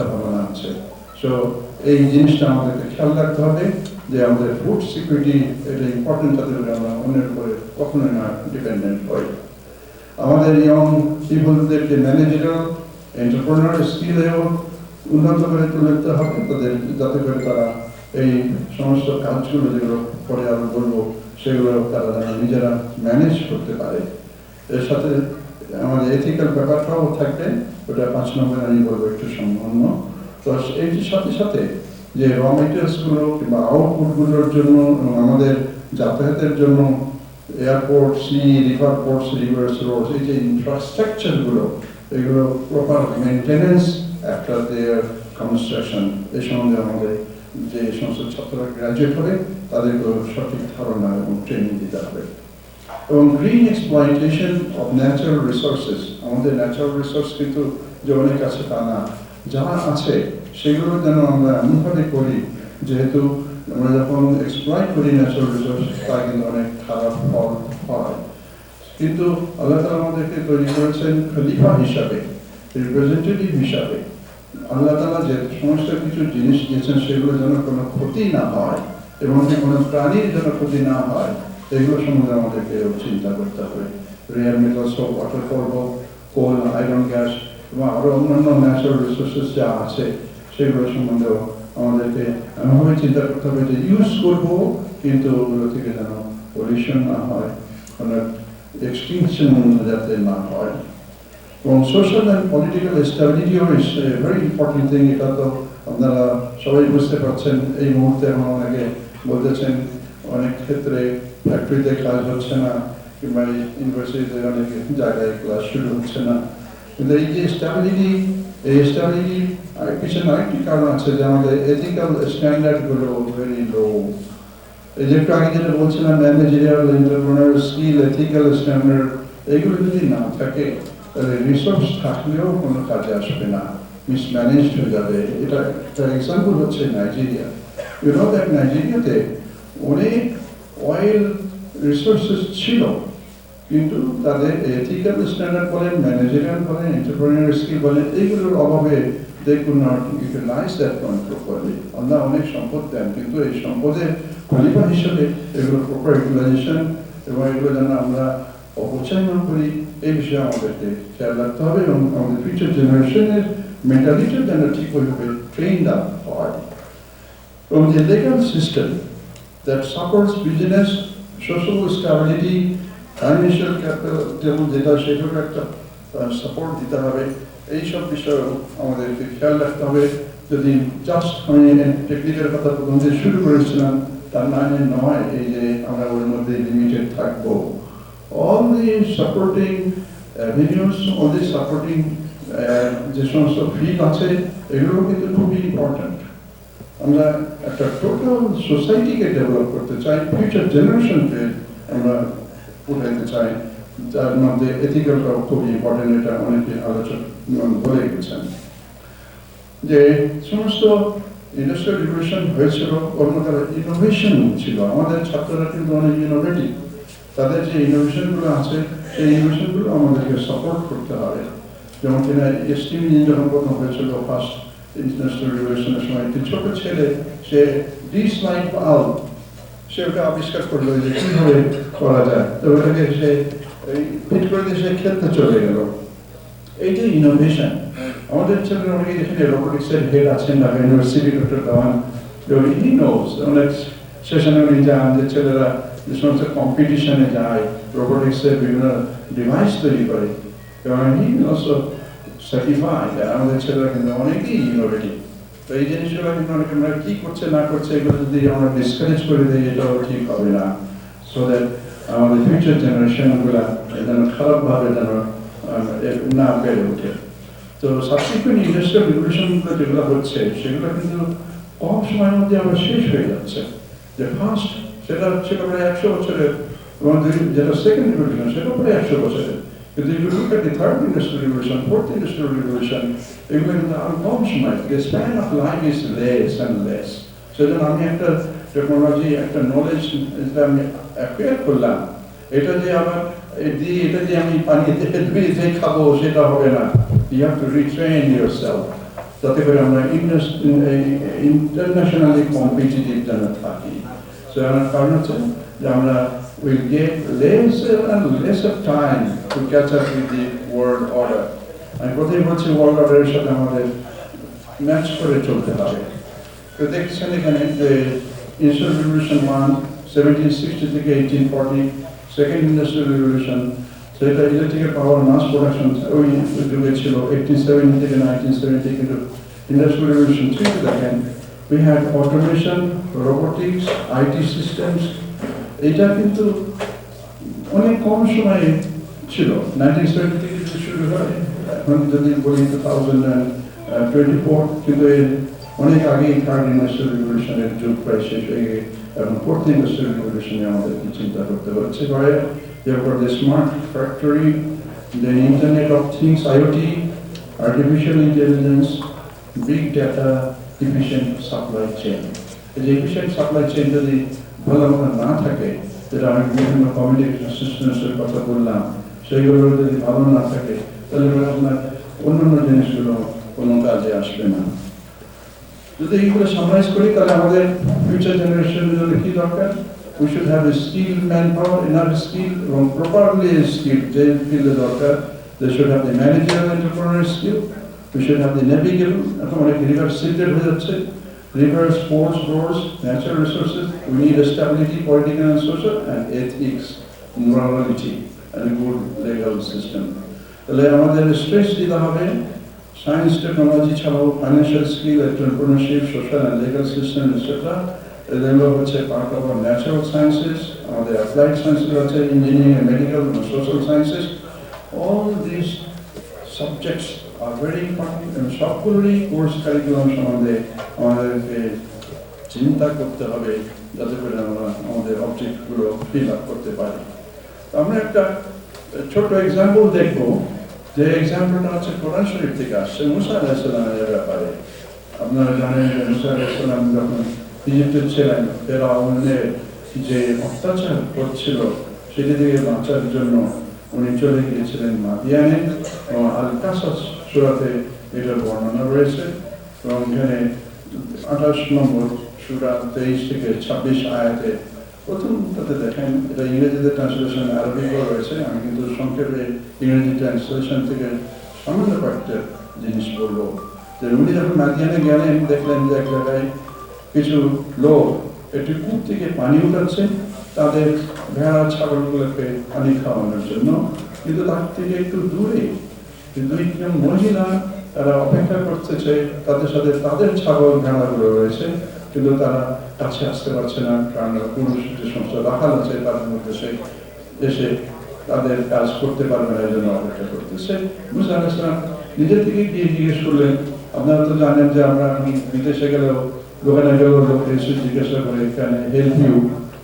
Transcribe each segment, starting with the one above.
চিন্তা ভাবনা আছে। সো এই জিনিসটা আমাদেরকে খেয়াল রাখতে হবে যে আমাদের ফুড সিকিউরিটি এটা ইম্পর্টেন্ট যাতে আমরা অন্যের উপরে কখনোই না ডিপেন্ডেন্ট হই। আমাদের ইয়ং পিপলদেরকে ম্যানেজারাল এন্টারপ্রেনার স্কিলেও উন্নত করে তুলতে হবে। তাদের, যাতে করে তারা এই সমস্ত কাজগুলো যেগুলো পরে আরও বলব সেগুলো তারা যেন নিজেরা ম্যানেজ করতে পারে। এর সাথে আমাদের এথিক্যাল ব্যাপারটাও থাকবে, ওটা পাঁচ নম্বরে আমি বলব একটু সম্পন্ন তো এইটির সাথে সাথে যে র মেটেরিয়ালসগুলো কিংবা আউটপুটগুলোর জন্য আমাদের যাতায়াতের জন্য airport sea river ports rivers road এই যে ইনফ্রাস্ট্রাকচারগুলো এগুলো proper maintenance after their construction এই সম্বন্ধে আমাদের যে সমস্ত ছাত্ররা গ্রাজুয়েট হবে তাদেরকে সঠিক ধারণা এবং ট্রেনিং দিতে হবে। এবং green exploitation of natural resources আমাদের ন্যাচারাল রিসোর্স কিন্তু অনেক আছে তা না। যা আছে, সেগুলো যেন আমরা এমনভাবে করি, যেহেতু আমরা যখন এক্সপ্লয় করি ন্যাচারাল রিসোর্স তা কিন্তু অনেক খারাপ ফল হয়। কিন্তু আল্লাহ তালা আমাদেরকে তৈরি করেছেন খলিফা হিসাবে রিপ্রেজেন্টেটিভ হিসাবে। আল্লাহ তালা যে সমস্ত কিছু জিনিস দিয়েছেন, সেগুলো যেন কোনো ক্ষতি না হয় এবং কোনো প্রাণীর যেন ক্ষতি না হয় এগুলো সম্বন্ধে আমাদেরকে চিন্তা করতে হবে rare metals water fall coal iron gas এবং আরও অন্যান্য ন্যাচারাল রিসোর্সেস যা আছে সেগুলো সম্বন্ধেও আমাদেরকে এমনভাবে চিন্তা করতে হবে যে ইউজ করব কিন্তু ওগুলো থেকে যেন পলিউশন না হয় কোনো এক্সটিংশন যাতে না হয় এবং সোশ্যাল অ্যান্ড পলিটিক্যাল স্টেবিলিটিও ইস ভেরি ইম্পর্টেন্ট থিং এটা তো আপনারা সবাই বুঝতে পারছেন এই মুহূর্তে এখন অনেকে বলতেছেন অনেক ক্ষেত্রে ফ্যাক্টরিতে কাজ হচ্ছে না, কিংবা ইউনিভার্সিটিতে অনেক জায়গায় ক্লাস শুরু হচ্ছে না। কিন্তু এই যে স্ট্যাবিলিটি এই স্ট্যাবিলিটি পিছনে আরেকটি কারণ আছে যে আমাদের এথিক্যাল স্ট্যান্ডার্ডগুলো ভেরি লো এই যে একটু আগে যেটা বলছিলাম managerial entrepreneur skill ethical standard এগুলো যদি না থাকে, তাহলে রিসোর্স থাকলেও কোনো কাজে আসবে না। মিসম্যানেজড হয়ে যাবে। এটা একটা এক্সাম্পল হচ্ছে নাইজেরিয়া ইউ নো দ্যাট নাইজেরিয়াতে অনেক অয়েল রিসোর্সেস ছিল, কিন্তু তাদের এথিক্যাল স্ট্যান্ডার্ড বলেন ম্যানেজারিয়াল বলেন এন্টারপ্রেনার স্কিল বলেন, এইগুলোর অভাবে they could that point properly আল্লাহ অনেক সম্পদ দেন, কিন্তু এই সম্পদের খলিফা হিসেবে এগুলোর প্রপার ইউটিলাইজেশন এবং এগুলো যেন আমরা অপচয় না করি, এই বিষয়ে আমাদেরকে খেয়াল রাখতে হবে এবং আমাদের ফিউচার জেনারেশনের মেন্টালিটিও যেন ঠিক ওইভাবে ট্রেন্ড আপ হয়। এবং যে legal system that supports business, social stability, capital যেমন যেটা সেটারও একটা সাপোর্ট দিতে হবে এইসব বিষয়েও আমাদেরকে খেয়াল রাখতে হবে। যদি জাস্ট আমি টেকনিক্যাল কথা প্রথম যে শুরু করেছিলাম তার মানে নয় এই যে আমরা ওর মধ্যে লিমিটেড থাকব। The supporting avenues, all the supporting আহ, যে সমস্ত ফিল্ড আছে এগুলো কিন্তু খুবই ইম্পর্ট্যান্ট আমরা একটা টোটাল সোসাইটিকে ডেভেলপ করতে চাই ফিউচার জেনারেশনকে আমরা উঠাইতে চাই। যার মধ্যে এথিক্যালটাও খুবই ইম্পর্টেন্ট এটা অনেকে আলোচনা বলে গেছেন। যে সমস্ত ইন্ডাস্ট্রিয়াল রিভলিউশন হয়েছিল ওর ইনোভেশন ছিল। আমাদের ছাত্ররা কিন্তু অনেক ইনোভেটিভ তাদের যে ইনোভেশনগুলো আছে, সেই ইনোভেশনগুলো আমাদেরকে সাপোর্ট করতে হবে। যেমন কিনা স্টিম ইঞ্জিন যখন প্রথম হয়েছিল ফার্স্ট রিভলিউশনের সময় একটি ছোট ছেলে সে ডিস লাইট বাল্ব সে ওটা আবিষ্কার করল যে কীভাবে করা যায় তো ওটাকে সে ফিট করে দিয়ে সে খেলতে চলে গেল এই যে ইনোভেশন আমাদের ছেলেরা অনেকে যেখানে রোবোটিক্সের হেড আছেন Dhaka university doctor Dewan he knows অনেক সেশনে উনি যান যে ছেলেরা যে সমস্ত কম্পিটিশনে যায় রোবোটিক্সের বিভিন্ন ডিভাইস তৈরি করে এবং হি অলসো সার্টিফাইড আমাদের ছেলেরা কিন্তু অনেকেই ইনোভেটিভ তো এই জিনিসগুলো কিন্তু অনেকে আমরা কি করছে, না করছে, এগুলো যদি আমরা ডিসকারেজ করে দিই, এটাও ঠিক হবে না। সো দ্যাট আমাদের ফিউচার জেনারেশনগুলো যেন খারাপভাবে যেন না বেড়ে ওঠে। তো সাবসিকুয়েন্ট ইন্ডাস্ট্রিয়াল রিভলিউশনগুলো যেগুলো হচ্ছে, সেগুলো কিন্তু কম সময়ের মধ্যে আবার শেষ হয়ে যাচ্ছে। যে ফার্স্ট সেটা সেটা প্রায় একশো বছরের, এবং যেটা সেকেন্ড রিভলিউশন সেটা প্রায় একশো বছরের। কিন্তু if you look at the third industrial revolution, fourth industrial revolution, এগুলো কিন্তু আরও কম সময় the span of life is less and less. সেজন্য আমি একটা টেকনোলজি একটা নলেজ যেটা আমি অ্যাকুয়ার করলাম এটা যে আবার এ দিয়ে এটা যে আমি পানিতে ধুয়ে যে খাব সেটা হবে না you have to retrain yourself যাতে করে আমরা ইন্টারন্যাশনালি কম্পিটিটিভ যেন থাকি সো আমার কারণ হচ্ছে যে আমরা will get lesser and lesser time to catch up with the world order আমি প্রথমেই বলছি ওয়ার্ল্ড অর্ডারের সাথে আমাদের ম্যাচ করে চলতে হবে তো দেখছেন এখানে যে industrial revolution one seventeen sixty থেকে eighteen forty second industrial revolution সেটা ইলেকট্রিক্যাল পাওয়ার মাস প্রোডাকশন ওই যুগে ছিল এইটিন সেভেন্টি থেকে নাইনটিন সেভেন্টি কিন্তু ইন্ডাস্ট্রিয়াল রেভলিউশন থ্রিতে দেখেন we had automation robotics IT systems এটা কিন্তু অনেক কম সময়ে ছিল। নাইনটিন সেভেন্টি থেকে যদি শুরু হয়। এখন যদি বলি টু থাউজেন্ড টোয়েন্টি ফোর কিন্তু এর অনেক আগেই থার্ড ইন্ডাস্ট্রিয়াল রিভলিউশনের যুগ প্রায় শেষ হয়ে গিয়ে এবং ফোর্থ ইন্ডাস্ট্রিয়াল রিভলিউশনে আমাদেরকে চিন্তা করতে হচ্ছে? বাইরে Therefore, the smart factory, the Internet of Things, IoT, artificial intelligence, big data, efficient supply chain. এই যে efficient supply chain যদি ভালো মতো না থাকে যেটা আমি বিভিন্ন কমিউনিকেশন সিস্টেমের কথা বললাম সেইগুলো যদি ভালো না থাকে তাহলে আপনার অন্যান্য জিনিসগুলো কোনো কাজে আসবে না। যদি এইগুলো সামাইজ করি তাহলে আমাদের ফিউচার জেনারেশনের জন্য কি দরকার? We should have a skilled manpower, enough skill, এবং properly skilled, যে ফিল্ডে দরকার they should have the managerial entrepreneurial skill, we should have the navigable, এখন অনেক রিভার সিল্টেড হয়ে যাচ্ছে river, sports, roads, natural resources, we need a stability, political and social, and ethics, morality, and a good legal system. তাহলে আমাদের stress দিতে হবে science technology ছাড়াও financial skill entrepreneurship social and legal system etcetera এগুলো হচ্ছে part of natural sciences আমাদের applied sciences আছে engineering medical social sciences all this subjects are very important সবগুলোরই course curriculum সম্বন্ধে আমাদেরকে চিন্তা করতে হবে যাতে করে আমরা আমাদের অবজেক্টগুলো ফিল আপ করতে পারি। আমরা একটা ছোট এক্সাম্পল দেখব। যে এক্সাম্পলটা হচ্ছে কোরআন শরীফ থেকে আসছে। মুসা আলাহিসাল্লামের ব্যাপারে। আপনারা জানেন যে মুসা আলাহিসাল্লাম যখন ইজিপ্টে ছিলেন ফেরাউনের যে অত্যাচার করছিল, সেটি থেকে বাঁচার জন্য উনি চলে গিয়েছিলেন মাদিয়ানে এবং আল কাসাস সুরাতে এটার বর্ণনা রয়েছে এবং এখানে আঠাশ নম্বর সুরা তেইশ থেকে ছাব্বিশ আয়াতে প্রথম তাতে দেখেন, এটা ইংরেজিতে ট্রান্সলেশন আরবিকও রয়েছে, আমি কিন্তু সংক্ষেপে ইংরেজি ট্রান্সলেশন থেকে সামান্য কয়েকটা জিনিস বলব। যে উনি যখন মাদিয়ানে গেলেন, দেখলেন যে এক জায়গায় কিছু লোক একটি কূপ থেকে পানি উঠাচ্ছে। তাদের ভেড়া, ছাগলগুলোকে পানি খাওয়ানোর জন্য। কিন্তু তার থেকে একটু দূরে দুই তিনজন মহিলা তারা অপেক্ষা করতেছে তাদের সাথে তাদের ছাগল, ভেড়াগুলো রয়েছে। কিন্তু তারা কাছে আসতে পারছে না। কারণ পুরুষ যে সমস্ত রাখাল আছে তাদের মধ্যে সে এসে তাদের কাজ করতে পারবে না এই জন্য অপেক্ষা করতেছে। মুসা নিজের থেকে গিয়ে জিজ্ঞেস করলেন, আপনারা তো জানেন যে আমরা বিদেশে গেলেও গেলেও এসে জিজ্ঞাসা করে, এখানে হেল্প ইউ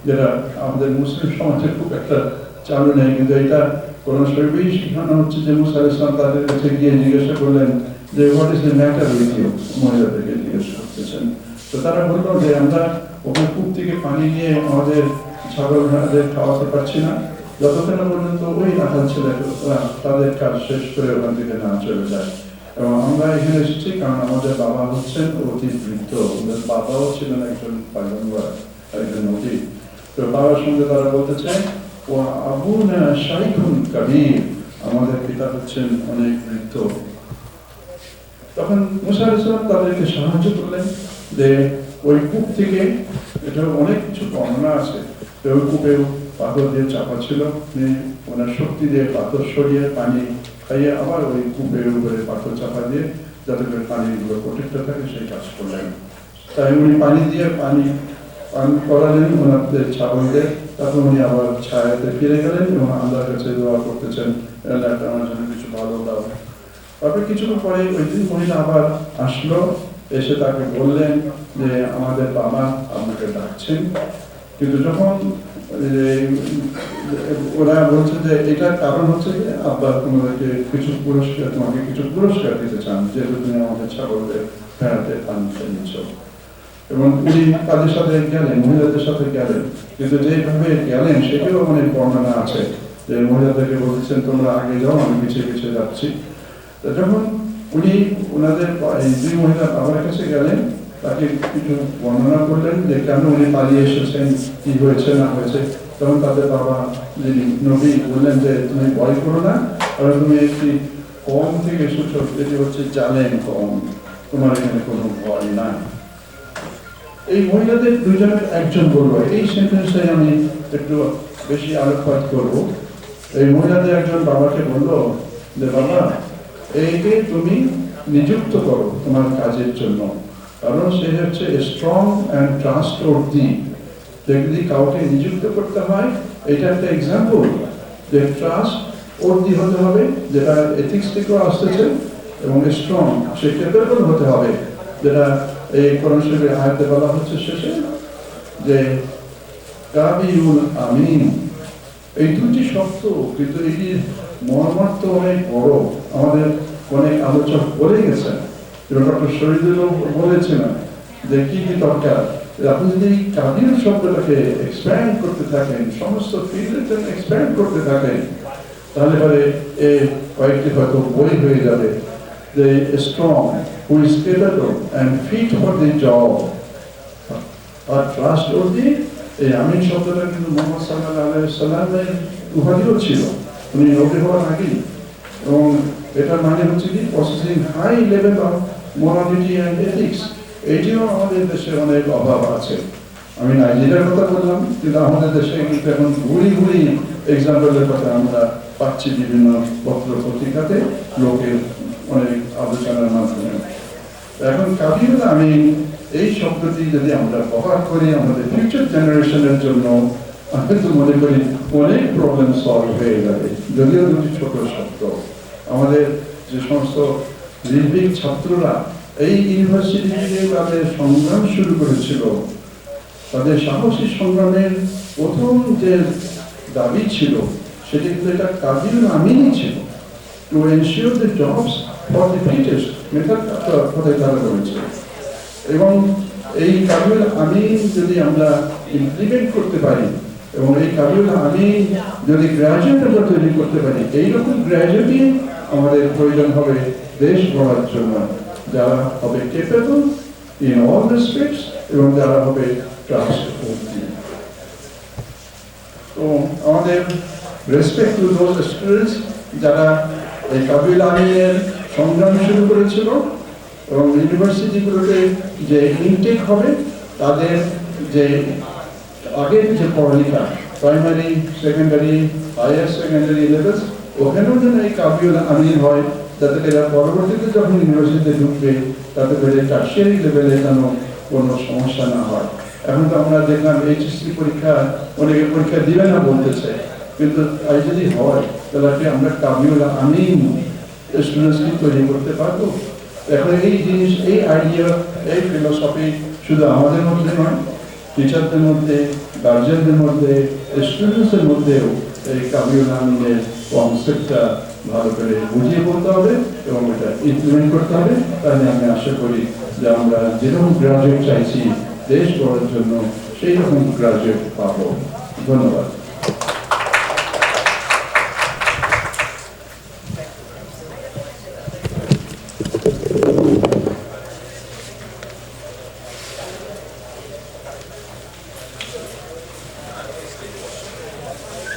যেটা আমাদের মুসলিম সমাজে খুব একটা চালু নেই, কিন্তু এটা কোন শরীরেই শেখানো হচ্ছে যে মুসা ইসলাম তাদের কাছে গিয়ে জিজ্ঞাসা করলেন যে what is the matter with you মহিলাদেরকে জিজ্ঞেস করতেছেন। তো তারা বলল যে, আমরা ওখানে কূপ থেকে পানি নিয়ে আমাদের ছাগল ভেড়াদের খাওয়াতে পারছি না। যতক্ষণ পর্যন্ত ওই রাখাল ছেলেরা তাদের কাজ শেষ করে ওখান থেকে না চলে যায় এবং আমরা এখানে এসেছি কারণ আমাদের বাবা হচ্ছেন অতি বৃদ্ধ। ওদের বাবাও ছিলেন একজন পাইগম্বর একজন নদী তো বাবার সঙ্গে তারা বলতেছে ও আবু শাইখুন কাবির। আমাদের পিতা হচ্ছেন অনেক বৃদ্ধ। তখন মুসা ইসলাম তাদেরকে সাহায্য করলেন যে ওই কূপ থেকে, এটা অনেক কিছু বর্ণনা আছে ওই কূপেও পাথর দিয়ে চাপা ছিল ওনার শক্তি দিয়ে পাথর সরিয়ে পানি খাইয়ে আবার ওই কূপের উপরে পাথর চাপা দিয়ে যাতে করে পানিগুলো প্রোটেক্ট থাকে, সেই কাজ করলেন। তাই উনি পানি দিয়ে পানি পান করালেন ওনাদের ছাগলদের। তারপর উনি আবার ছায়াতে ফিরে গেলেন এবং আল্লাহর কাছে দোয়া করতেছেন আল্লাহ আমার জন্য কিছু ভালো দাও। তারপরে কিছুক্ষণ পরে ওই দিন মহিলা আবার আসলো, এসে তাকে বললেন যে, আমাদের বাবা আপনাকে ডাকছেন। কিন্তু যখন ওরা বলছে যে কারণ হচ্ছে যে আব্বা কিছু পুরস্কার, তোমাকে কিছু পুরস্কার দিতে চান, যেহেতু তুমি আমাদের ছাগলদের ফেরাতে নিচ্ছ। এবং উনি তাদের সাথে গেলেন, মহিলাদের সাথে গেলেন। কিন্তু যেভাবে গেলেন, সেটিও অনেক বর্ণনা আছে যে মহিলাদেরকে বলছেন, তোমরা আগে যাও, আমি পিছিয়ে পিছিয়ে যাচ্ছি। যখন উনি ওনাদের দুই মহিলা বাবার কাছে গেলেন তাকে কিছু বর্ণনা করলেন যে কেন উনি পালিয়ে এসেছেন, কি হয়েছে, না হয়েছে। তখন তাদের বাবা যিনি নবী বললেন যে, তুমি ভয় করো না, কারণ তুমি একটি কম থেকে এসেছ এটি হচ্ছে জালেন কম। তোমার এখানে কোনো ভয় নাই। এই মহিলাদের দুজনের একজন বলব এই সেন্টেন্সে আমি একটু বেশি আলোকপাত করব। এই মহিলাদের একজন বাবাকে বলল, যে বাবা এইকে তুমি নিযুক্ত করো তোমার কাজের জন্য। কারণ সে হচ্ছে স্ট্রং অ্যান্ড ট্রাস্ট অর্দি যদি কাউকে নিযুক্ত করতে হয়, এটা একটা এক্সাম্পল যে ট্রাস্ট অর্দি হতে হবে, যেটা এথিক্স থেকেও আসতেছে এবং স্ট্রং সে ক্যাপেবল হতে হবে। যেটা এই কোরআন শরীফের বলা হচ্ছে শেষে যে কাবিউল আমিন। এই দুটি শব্দ কিন্তু এটির মর্মার্থ অনেক বড়। আমাদের অনেক আলোচক বলে গেছেন যে কি কি দরকার আপনি যদি শব্দটাকে এক্সপ্যান্ড করতে থাকেন, সমস্ত ফিল্ডের এক্সপ্যান্ড করতে থাকেন, তাহলে পরে কয়েকটি হয়তো বই হয়ে যাবে, যে strong who is capable and fit for the job R trust অবধি, এই শব্দটা কিন্তু মোহাম্মদ সাল্লাহ উপাধিও ছিল, উনি নবী হওয়ার আগেই। এবং এটার মানে হচ্ছে কি processing high level of morality and ethics এইটিও আমাদের দেশে অনেক অভাব আছে। আমি নাইজেরিয়ার কথা বললাম, কিন্তু আমাদের দেশে কিন্তু এখন ঘুরি ঘুরি এক্সাম্পলের কথা আমরা পাচ্ছি বিভিন্ন পত্র পত্রিকাতে, লোকের অনেক আলোচনার মাধ্যমে। এখন কাবিল আমি এই শব্দটি যদি আমরা ব্যবহার করি, আমাদের ফিউচার জেনারেশনের জন্য, আমি তো মনে করি অনেক প্রবলেম সলভ হয়ে যাবে, যদিও দুটি ছোট শব্দ। আমাদের যে সমস্ত লিভিং ছাত্ররা এই ইউনিভার্সিটি থেকে তাদের সংগ্রাম শুরু করেছিল। তাদের সাহসী সংগ্রামের প্রথম যে দাবি ছিল, সেটি কিন্তু এটা কাবিল আমিনই ছিল। To ensure the jobs for the তারা বলেছে এবং এই কাবিল আমিন যদি আমরা ইমপ্লিমেন্ট করতে পারি, এবং এই কাবিল আমিন যদি গ্রাজুয়েট আমরা তৈরি করতে পারি, এইরকম গ্রাজুয়েটই আমাদের প্রয়োজন হবে দেশ গড়ার জন্য। যারা হবে কেপেবল ইন অল রেসপেক্টস এবং যারা হবে ট্রাস্ট তো আমাদের রেসপেক্ট টু দোজ স্টুডেন্টস যারা এই কাবিল আমিনের সংগ্রাম শুরু করেছিল এবং ইউনিভার্সিটিগুলোতে যে ইনটেক হবে, তাদের যে আগের যে পড়ালেখা primary secondary higher secondary levels ওখানেও যেন এই কাবিউল আমিন হয়, যাতে এরা পরবর্তীতে যখন ইউনিভার্সিটিতে ঢুকবে, তাতে করে টার্সিয়ারি লেভেলে যেন কোনো সমস্যা না হয়। এখন তো আমরা দেখলাম এইচএসসি পরীক্ষা, অনেকে পরীক্ষা দিবে না বলতেছে কিন্তু তাই যদি হয়, তাহলে কি আমরা কাবিউল আমিন স্টুডেন্টসকে তৈরি করতে পারব? এখন এই জিনিস, এই আইডিয়া এই ফিলোসফি শুধু আমাদের মধ্যে নয় টিচারদের মধ্যে গার্জেনদের মধ্যে স্টুডেন্টসের মধ্যেও এই কাবিউল আমিনের কনসেপ্টটা ভালো করে বুঝিয়ে বলতে হবে এবং এটা ইমপ্লিমেন্ট করতে হবে। তাহলে আমি আশা করি যে আমরা যেরকম গ্রাজুয়েট চাইছি, দেশ গড়ার জন্য সেই রকম গ্রাজুয়েট পাবো। ধন্যবাদ।